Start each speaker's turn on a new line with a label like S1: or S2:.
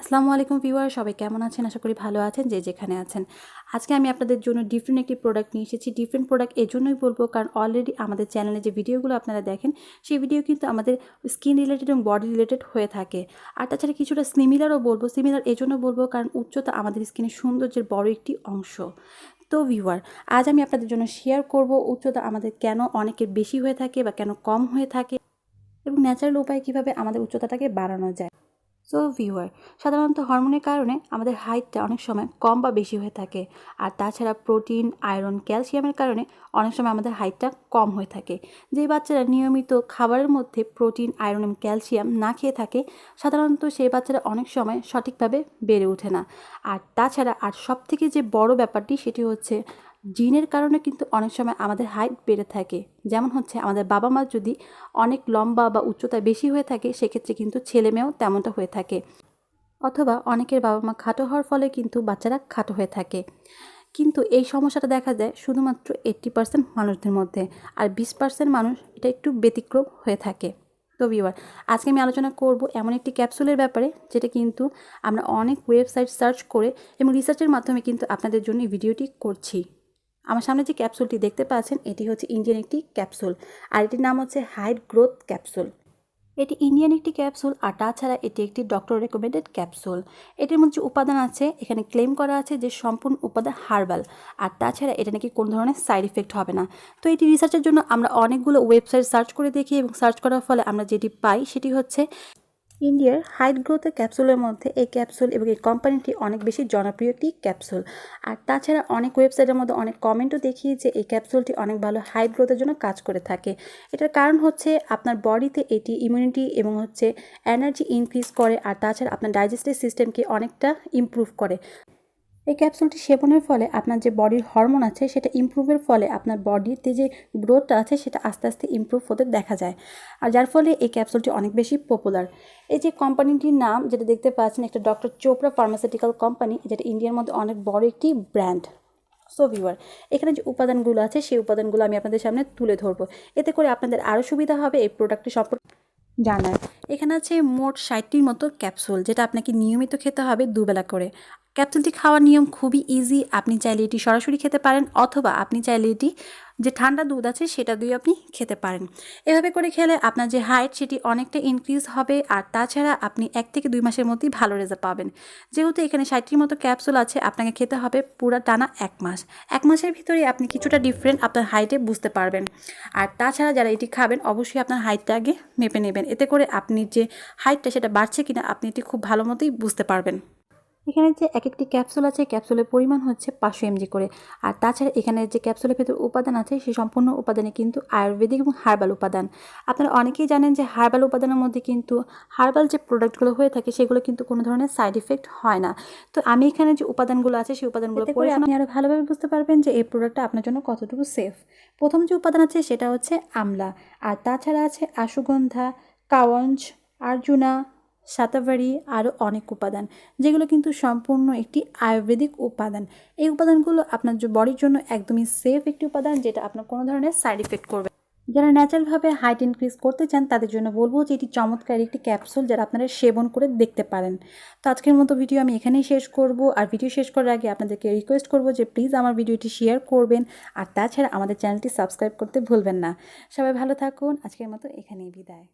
S1: আসসালামু আলাইকুম ভিউয়ার সবাই কেমন আছেন? আশা করি ভালো আছেন, যে যেখানে আছেন। আজকে আমি আপনাদের জন্য ডিফারেন্ট একটি প্রোডাক্ট নিয়ে এসেছি। ডিফারেন্ট প্রোডাক্ট এই জন্যই বলব, কারণ অলরেডি আমাদের চ্যানেলে যে ভিডিওগুলো আপনারা দেখেন, সেই ভিডিও কিন্তু আমাদের স্কিন রিলেটেড এবং বডি রিলেটেড হয়ে থাকে। আর তাছাড়া কিছুটা সিমিলারও বলব সিমিলার এই জন্য বলব, কারণ উচ্চতা আমাদের স্কিনের সৌন্দর্যের বড় একটি অংশ। তো ভিউয়ার, আজ আমি আপনাদের জন্য শেয়ার করব, উচ্চতা আমাদের কেন অনেকের বেশি হয়ে থাকে বা কেন কম হয়ে থাকে এবং ন্যাচারাল উপায়ে কীভাবে আমাদের উচ্চতাটাকে বাড়ানো যায়। সো ভিউয়ার সাধারণত হরমোনের কারণে আমাদের হাইটটা অনেক সময় কম বা বেশি হয়ে থাকে। আর তাছাড়া প্রোটিন, আয়রন, ক্যালসিয়ামের কারণে অনেক সময় আমাদের হাইটটা কম হয়ে থাকে। যেই বাচ্চারা নিয়মিত খাবারের মধ্যে প্রোটিন, আয়রন এবং ক্যালসিয়াম না খেয়ে থাকে, সাধারণত সেই বাচ্চারা অনেক সময় সঠিকভাবে বেড়ে ওঠে না। আর তাছাড়া আর সব থেকে যে বড় ব্যাপারটি, সেটি হচ্ছে জিনের কারণে কিন্তু অনেক সময় আমাদের হাইট বেড়ে থাকে। যেমন হচ্ছে আমাদের বাবা মা যদি অনেক লম্বা বা উচ্চতা বেশি হয়ে থাকে, সেক্ষেত্রে কিন্তু ছেলে মেয়েও তেমনটা হয়ে থাকে। অথবা অনেকের বাবা মা খাটো হওয়ার ফলে কিন্তু বাচ্চারা খাটো হয়ে থাকে। কিন্তু এই সমস্যাটা দেখা যায় শুধুমাত্র এইট্টি পার্সেন্ট মানুষদের মধ্যে, আর বিশ পার্সেন্ট মানুষ এটা একটু ব্যতিক্রম হয়ে থাকে। তো ভিউয়ার, আজকে আমি আলোচনা করব এমন একটি ক্যাপসুলের ব্যাপারে, যেটা কিন্তু আমরা অনেক ওয়েবসাইট সার্চ করে এবং রিসার্চের মাধ্যমে কিন্তু আপনাদের জন্য ভিডিওটি করছি। আমার সামনে যে ক্যাপসুলটি দেখতে পাচ্ছেন, এটি হচ্ছে ইন্ডিয়ান একটি ক্যাপসুল। আর এটির নাম হচ্ছে হাইট গ্রোথ ক্যাপসুল। এটি ইন্ডিয়ান একটি ক্যাপসুল, আর তাছাড়া এটি একটি ডক্টর রেকমেন্ডেড ক্যাপসুল। এটির মধ্যে উপাদান আছে, এখানে ক্লেম করা আছে যে সম্পূর্ণ উপাদান হার্বাল। আর তাছাড়া এটা নাকি কোনো ধরনের সাইড ইফেক্ট হবে না। তো এটি রিসার্চের জন্য আমরা অনেকগুলো ওয়েবসাইট সার্চ করে দেখি এবং সার্চ করার ফলে আমরা যেটি পাই সেটি হচ্ছে ইন্ডিয়ার হাইট গ্রোথের ক্যাপসুলের মধ্যে এই ক্যাপসুল এবং এই কোম্পানিটি অনেক বেশি জনপ্রিয় একটি ক্যাপসুল। আর তাছাড়া অনেক ওয়েবসাইটের মধ্যে অনেক কমেন্টও দেখি যে এই ক্যাপসুলটি অনেক ভালো হাইট গ্রোথের জন্য কাজ করে থাকে। এটার কারণ হচ্ছে আপনার বডিতে এটি ইমিউনিটি এবং হচ্ছে এনার্জি ইনক্রিজ করে আর তাছাড়া আপনার ডাইজেস্টিভ সিস্টেমকে অনেকটা ইম্প্রুভ করে। এই ক্যাপসুলটি সেবনের ফলে আপনার যে বডির হরমোন আছে, সেটা ইমপ্রুভের ফলে আপনার বডিতে যে গ্রোথটা আছে, সেটা আস্তে আস্তে ইমপ্রুভ হতে দেখা যায়। আর যার ফলে এই ক্যাপসুলটি অনেক বেশি পপুলার এই যে কোম্পানিটির নাম, যেটা দেখতে পাচ্ছেন, একটা ডক্টর চোপড়া ফার্মাসিউটিক্যাল কোম্পানি যেটা ইন্ডিয়ার মধ্যে অনেক বড় একটি ব্র্যান্ড সো ভিউয়ার এখানে যে উপাদানগুলো আছে, সেই উপাদানগুলো আমি আপনাদের সামনে তুলে ধরবো। এতে করে আপনাদের আরও সুবিধা হবে এই প্রোডাক্টটি সম্পর্কে জানার। এখানে আছে মোট ষাটটির মতো ক্যাপসুল যেটা আপনাকে নিয়মিত খেতে হবে দুবেলা করে। ক্যাপসুলটি খাওয়ার নিয়ম খুবই ইজি আপনি চাইলে এটি সরাসরি খেতে পারেন অথবা আপনি চাইলে এটি যে ঠান্ডা দুধ আছে সেটা দিয়ে আপনি খেতে পারেন। এভাবে করে খেলে আপনার যে হাইট সেটি অনেকটা ইনক্রিজ হবে আর তাছাড়া আপনি এক থেকে দুই মাসের মধ্যেই ভালো রেজাল্ট পাবেন। যেহেতু এখানে ষাটটির মতো ক্যাপসুল আছে, আপনাকে খেতে হবে পুরো টানা এক মাস। এক মাসের ভিতরে আপনি কিছুটা ডিফারেন্ট আপনার হাইটে বুঝতে পারবেন। আর তাছাড়া যারা এটি খাবেন, অবশ্যই আপনার হাইটটা আগে মেপে নেবেন। এতে করে আপনি যে হাইটটা সেটা বাড়ছে কিনা, আপনি এটি খুব ভালো মতোই বুঝতে পারবেন। এখানে যে এক একটি ক্যাপসুল আছে ক্যাপসুলের পরিমাণ হচ্ছে পাঁচশো এমজি করে। আর তাছাড়া এখানে যে ক্যাপসুলের ভেতর উপাদান আছে সেই সম্পূর্ণ উপাদানে কিন্তু আয়ুর্বেদিক এবং হার্বাল উপাদান। আপনারা অনেকেই জানেন যে হার্বাল উপাদানের মধ্যে কিন্তু হার্বাল যে প্রোডাক্টগুলো হয়ে থাকে সেগুলো কিন্তু কোনো ধরনের সাইড ইফেক্ট হয় না। তো আমি এখানে যে উপাদানগুলো আছে সেই উপাদানগুলো করে আপনি আরও ভালোভাবে বুঝতে পারবেন যে এই প্রোডাক্টটা আপনার জন্য কতটুকু সেফ। প্রথম যে উপাদান আছে সেটা হচ্ছে আমলা। আর তাছাড়া আছে আশুগন্ধা কাওয়ঞ্জ আর্জুনা সাতাবাড়ি আরও অনেক উপাদান, যেগুলো কিন্তু সম্পূর্ণ একটি আয়ুর্বেদিক উপাদান। এই উপাদানগুলো আপনার বডির জন্য একদমই সেফ একটি উপাদান, যেটা আপনার কোনো ধরনের সাইড ইফেক্ট করবে যারা ন্যাচারালভাবে হাইট ইনক্রিজ করতে চান, তাদের জন্য বলব যে, এটি চমৎকার একটি ক্যাপসুল যারা আপনারা সেবন করে দেখতে পারেন। তো আজকের মতো ভিডিও আমি এখানেই শেষ করব। আর ভিডিও শেষ করার আগে আপনাদেরকে রিকোয়েস্ট করব যে প্লিজ আমার ভিডিওটি শেয়ার করবেন। আর তাছাড়া আমাদের চ্যানেলটি সাবস্ক্রাইব করতে ভুলবেন না। সবাই ভালো থাকুন। আজকের মতো এখানেই বিদায়।